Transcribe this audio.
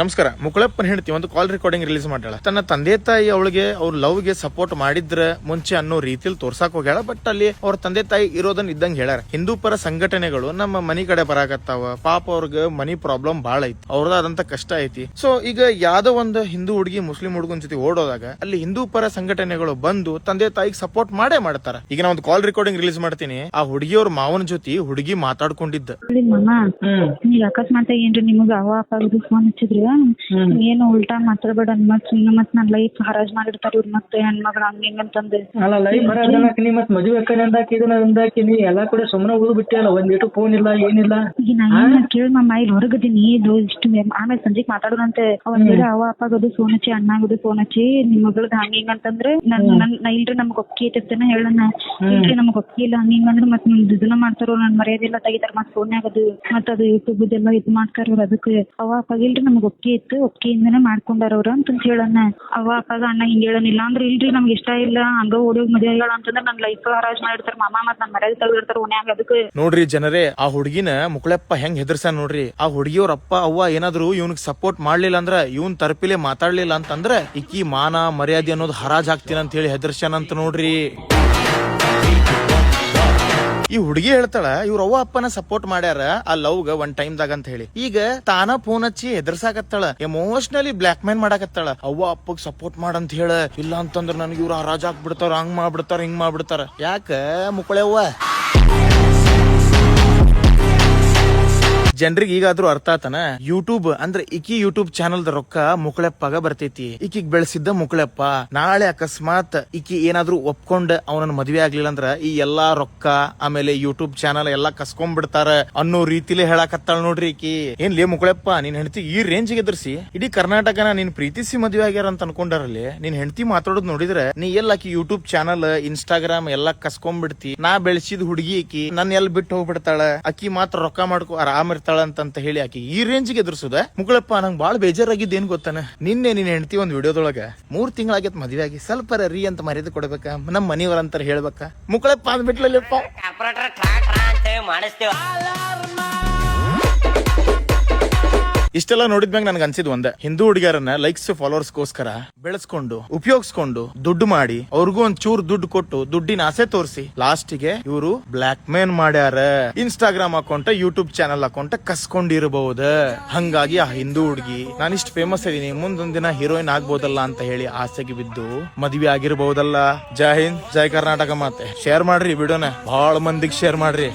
ನಮಸ್ಕಾರ. ಮುಕುಳಪ್ಪನ ಹೆಂಡತಿ ಒಂದು ಕಾಲ್ ರೆಕಾರ್ಡಿಂಗ್ ರಿಲೀಸ್ ಮಾಡ್ಯಾಳ. ತನ್ನ ತಂದೆ ತಾಯಿ ಅವಳಿಗೆ ಅವ್ರ ಲವ್ಗೆ ಸಪೋರ್ಟ್ ಮಾಡಿದ್ರ ಮುಂಚೆ ಅನ್ನೋ ರೀತಿಲಿ ತೋರ್ಸಾಕ್ ಹೋಗ್ಯಾಳ ಬಟ್ ಅಲ್ಲಿ ಅವ್ರ ತಂದೆ ತಾಯಿ ಇರೋದನ್ನ ಇದ್ದಂಗ ಹೇಳ್ಯಾರ. ಹಿಂದೂ ಪರ ಸಂಘಟನೆಗಳು ನಮ್ಮ ಮನಿ ಕಡೆ ಬರಾಕತ್ತಾವ. ಪಾಪ ಅವ್ರಿಗೆ ಮನಿ ಪ್ರಾಬ್ಲಮ್ ಬಾಳ ಐತಿ. ಅವ್ರದಾದಂತ ಕಷ್ಟ ಐತಿ. ಸೊ ಈಗ ಯಾವ್ದೋ ಒಂದು ಹಿಂದೂ ಹುಡುಗಿ ಮುಸ್ಲಿಂ ಹುಡುಗನ ಜೊತೆ ಓಡೋದಾಗ ಅಲ್ಲಿ ಹಿಂದೂ ಪರ ಸಂಘಟನೆಗಳು ಬಂದು ತಂದೆ ತಾಯಿಗೆ ಸಪೋರ್ಟ್ ಮಾಡೇ ಮಾಡ್ತಾರ. ಈಗ ನಾ ಒಂದು ಕಾಲ್ ರೆಕಾರ್ಡಿಂಗ್ ರಿಲೀಸ್ ಮಾಡ್ತೀನಿ. ಆ ಹುಡುಗಿಯವ್ರ ಮಾವನ ಜೊತೆ ಹುಡುಗಿ ಮಾತಾಡ್ಕೊಂಡಿದ್ದ. ಅಕಸ್ಮಾತ್ ಏನ್ರಿ ನಿಮಗ ಅವ ಫೋನ್ ಹಚ್ಚಿದ್ರ? ಏನು ಉಲ್ಟಾ ಮಾತಾಡಬೇಡ ಮತ್ ಸುಮ್ನೆ ಮತ್ ನನ್ ಲೈಫ್ ಹರಾಜ್ ಮಾಡಿರ್ತಾರ ಇವ್ರ ಮತ್ತೆ ಹೆಣ್ಮಗಳ ಹಂಗ ಹಿಂಗ ಅಂತಂದ್. ಅಲ್ಲ ಲೈಫ್ ಬರೋದನ್ನಕ್ ನೀ ಮತ್ ಮದುವೆ ಕಡೆ ಅಂದಾಕಿ ಇದನ್ನ ಅಂದಾಕಿ ನೀ ಎಲ್ಲಾ ಕೂಡ ಸುಮ್ಮನೆ ಉಳಿದು ಬಿಟ್ಟಿಯಲ್ಲ ಒಂದಿಟ್ಟು ಫೋನ್ ಇಲ್ಲ ಏನಿಲ್ಲ ಈಗ ನಾನು ಕೇಳ ಮಾಮ ಇಲ್ಲಿ ಹೊರಗದೀನಿ ಇದು ಇಷ್ಟು ಆಮೇಲೆ ಸಂಜೆಗ್ ಮಾತಾಡೋದಂತೆ ಅವನ್ ಬೇರೆ ಅವ ಅಪ್ಪಗದು ಫೋನ್ ಹಚ್ಚಿ ಅಣ್ಣಾಗದು ಫೋನ್ ಹಚ್ಚಿ ನಿಮ್ ಮಗಳದ್ ಹಂಗ ಹಿಂಗ ಅಂತಂದ್ರೆ ನನ್ ನಾ ಇಲ್ರಿ ನಮ್ಗ್ ಒಪ್ಪಿಗೆ ಐತಿರ್ತೇನೆ ಹೇಳಣ್ಣ ಇಲ್ರಿ ನಮ್ಗ್ ಒಪ್ಪಿಗೆ ಇಲ್ಲ ಹಂಗ ಹಿಂಗ ಅಂದ್ರೆ ಮತ್ ನಿಮ್ದು ಇದನ್ನ ಮಾಡ್ತಾರೋ ನನ್ ಮರ್ಯಾದೆಲ್ಲ ತೆಗಿತಾರ ಮತ್ ಫೋನ್ಯಾಗ ಅದು ಮತ್ ಅದು ಯೂಟ್ಯೂಬ್ ಇದೆಲ್ಲ ಇದ್ ಮಾಡ್ತಾರ ಅದಕ್ಕೆ. ಅವ ಅಪ್ಪಗ ಇಲ್ರಿ ನಮ್ಗ್ ಒಪ್ಪಿಗೆ ಇತ್ತು ಒಪ್ಪಿಗೆಯಿಂದನೇ ಮಾಡ್ಕೊಂಡಾರ ಅವ್ರ ಅಂತ ಹೇಳಣ್ಣ ಅವ ಅಪ್ಪಗ ಅಣ್ಣ ಹಿಂಗ ಹೇಳನಿಲ್ಲ ಅಂದ್ರೆ ಇಲ್ರಿ, ನಮ್ಗೆ ಇಷ್ಟ ಇಲ್ಲ. ಹಂಗ ಓಡೋಗ್ ಮದುವೆ ಹೇಳ ಅಂತಂದ್ರೆ ನನ್ ಲೈಫ್ ಹರಾಜ್ ಮಾಡಿರ್ತಾರ. ಮಾಮ ಮತ್ ನನ್ ಮರ್ಯಾದೆ ಇರ್ತಾರ ಓನ್ಯಾಗ ಅದಕ್ಕೆ ನೋಡ್ರಿ ಜನರೇ, ಆ ಹುಡುಗಿನ ಮುಕ್ಳಪ್ಪ ಹೆಂಗ್ ಹೆದರ್ಸ ನೋಡ್ರಿ. ಆ ಹುಡುಗಿಯವ್ರ ಅಪ್ಪ, ಅವ್ವ ಏನಾದ್ರು ಇವ್ನಿಗ್ ಸಪೋರ್ಟ್ ಮಾಡ್ಲಿಲ್ಲ ಅಂದ್ರ, ಇವ್ನ್ ತರ್ಪಿಲೆ ಮಾತಾಡ್ಲಿಲ್ಲ ಅಂತಂದ್ರ ಈಕಿ ಮಾನ ಮರ್ಯಾದೆ ಅನ್ನೋದು ಹರಾಜ್ ಹಾಕ್ತೀನಿ ಅಂತ ಹೇಳಿ ಹೆದರ್ಸ್ಯಾನಂತ ನೋಡ್ರಿ. ಈ ಹುಡುಗಿ ಹೇಳ್ತಾಳ, ಇವ್ರ ಅವ್ವ ಅಪ್ಪನ ಸಪೋರ್ಟ್ ಮಾಡ್ಯಾರ ಆ ಲವ್ಗ ಒಂದ್ ಟೈಮ್ ದಾಗ ಅಂತ ಹೇಳಿ. ಈಗ ತಾನ ಫೋನ್ ಹಚ್ಚಿ ಎದುರ್ಸಾಕತ್ತಾಳ ಎಮೋಷನಲಿ ಬ್ಲಾಕ್ ಮೇಲ್ ಮಾಡಾಕತ್ತಾಳ. ಅವ್ವ ಅಪ್ಪಗ್ ಸಪೋರ್ಟ್ ಮಾಡಂತ ಹೇಳ ಇಲ್ಲ ಅಂತಂದ್ರ ನನಗೆ ಇವ್ರ ಹರಾಜ್ ಹಾಕ್ಬಿಡ್ತಾರ ಹಂಗ್ ಮಾಡ್ಬಿಡ್ತಾರ, ಹಿಂಗ್ ಮಾಡ್ಬಿಡ್ತಾರ. ಯಾಕ ಮುಕ್ಕಳೆವ್ವ ಜನರಿಗೆ ಈಗಾದ್ರೂ ಅರ್ಥ ಆತನ? ಯೂಟ್ಯೂಬ್ ಅಂದ್ರೆ ಇಕಿ ಯೂಟ್ಯೂಬ್ ಚಾನಲ್ ರೊಕ್ಕ ಮುಕಳೆಪ್ಪಗ ಬರ್ತೈತಿ. ಇಕಿಗ್ ಬೆಳೆಸಿದ್ದ ಮುಕಳೆಪ್ಪ, ನಾಳೆ ಅಕಸ್ಮಾತ್ ಇಕಿ ಏನಾದ್ರೂ ಒಪ್ಕೊಂಡ್ ಅವನನ್ನ ಮದ್ವೆ ಆಗ್ಲಿಲ್ಲ ಅಂದ್ರ ಈ ಎಲ್ಲಾ ರೊಕ್ಕ ಆಮೇಲೆ ಯೂಟ್ಯೂಬ್ ಚಾನಲ್ ಎಲ್ಲಾ ಕಸ್ಕೊಂಡ್ಬಿಡ್ತಾರ ಅನ್ನೋ ರೀತಿಲೇ ಹೇಳಾಕತ್ತಾಳ ನೋಡ್ರಿ ಈಕಿ. ಏನ್ ಲೇ ಮುಕಳೆಪ್ಪ, ನಿನ್ ಹೆಂಡತಿ ಈ ರೇಂಜ್ ಎದುರಿಸಿ? ಇಡೀ ಕರ್ನಾಟಕನ ನೀನ್ ಪ್ರೀತಿಸಿ ಮದ್ವೆ ಆಗ್ಯಾರ ಅಂತ ಅನ್ಕೊಂಡಾರಲ್ಲಿ ನಿನ್ ಹೆಂಡತಿ ಮಾತಾಡೋದ್ ನೋಡಿದ್ರೆ ನೀ ಎಲ್ಲಾಕಿ ಯೂಟ್ಯೂಬ್ ಚಾನಲ್ ಇನ್ಸ್ಟಾಗ್ರಾಮ್ ಎಲ್ಲಾ ಕಸ್ಕೊಂಡ್ಬಿಡ್ತಿ ನಾ ಬೆಳೆಸಿದ ಹುಡುಗಿ ಇಕಿ ನನ್ ಎಲ್ ಬಿಟ್ಟು ಹೋಗ್ಬಿಡ್ತಾಳ? ಅಕ್ಕಿ ಮಾತ್ರ ರೊಕ್ಕ ಮಾಡ್ಕೊ ಆರಾಮ್ ಅಂತ ಹೇಳಿ ಆಕಿ ಈ ರೇಂಜ್ಗೆ ಎದುರಿಸುದ. ಮುಗಳಪ್ಪ ನಂಗೆ ಬಾಳ ಬೇಜಾರಾಗಿದ್ದು ಏನ್ ಗೊತ್ತಾನ? ನಿನ್ನೆ ನೀನ್ ಹೆಂಡತಿ ಒಂದ್ ವಿಡಿಯೋದೊಳಗ ಮೂರ್ ತಿಂಗಳಾಗೈತ್ ಮದ್ವೆ ಆಗಿ ಸ್ವಲ್ಪ ರೀ ಅಂತ ಮರ್ಯಾದೆ ಕೊಡ್ಬೇಕ? ನಮ್ ಮನಿಯವರ ಅಂತ ಹೇಳ್ಬೇಕ? ಮುಗಳಪ್ಪ ಅಂದ್ಬಿಟ್ಲಲ್ಲಪ್ಪ. ಮಾಡಿಸ್ತೇವ. ಇಷ್ಟೆಲ್ಲ ನೋಡಿದ್ಮ್ಯಾಗ ನನ್ಗೆ ಅನ್ಸಿದ್ ಒಂದೇ. ಹಿಂದೂ ಹುಡುಗಿಯರನ್ನ ಲೈಕ್ಸ್ ಫಾಲೋವರ್ಸ್ಗೋಸ್ಕರ ಬೆಳೆಸ್ಕೊಂಡು, ಉಪಯೋಗಿಸ್ಕೊಂಡು ದುಡ್ಡು ಮಾಡಿ, ಅವ್ರಿಗೂ ಒಂದ್ ಚೂರ್ ದುಡ್ಡು ಕೊಟ್ಟು ದುಡ್ಡಿನ ಆಸೆ ತೋರಿಸಿ, ಲಾಸ್ಟಿಗೆ ಇವರು ಬ್ಲಾಕ್ ಮೇನ್ ಮಾಡ್ಯಾರ. Instagram account YouTube channel account ಕಸ್ಕೊಂಡಿರಬಹುದ ಹಂಗಾಗಿ ಆ ಹಿಂದೂ ಹುಡುಗಿ ನಾನು ಫೇಮಸ್ ಇದೀನಿ ಮುಂದೊಂದ್ ದಿನ ಹೀರೋಯಿನ್ ಆಗ್ಬೋದಲ್ಲ ಅಂತ ಹೇಳಿ ಆಸೆಗೆ ಬಿದ್ದು ಮದ್ವೆ ಆಗಿರಬಹುದಲ್ಲ ಜೈ ಹಿಂದ್, ಜೈ ಕರ್ನಾಟಕ ಮಾತೆ. ಶೇರ್ ಮಾಡ್ರಿ ವಿಡಿಯೋನ ಬಹಳ ಮಂದಿಗೆ ಶೇರ್ ಮಾಡ್ರಿ.